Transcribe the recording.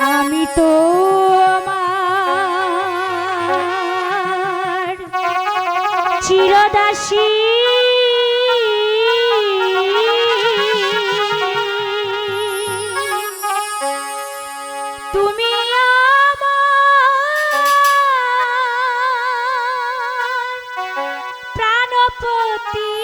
আমি তো আমার চিরদাসী। তুমি আমার প্রাণপতি।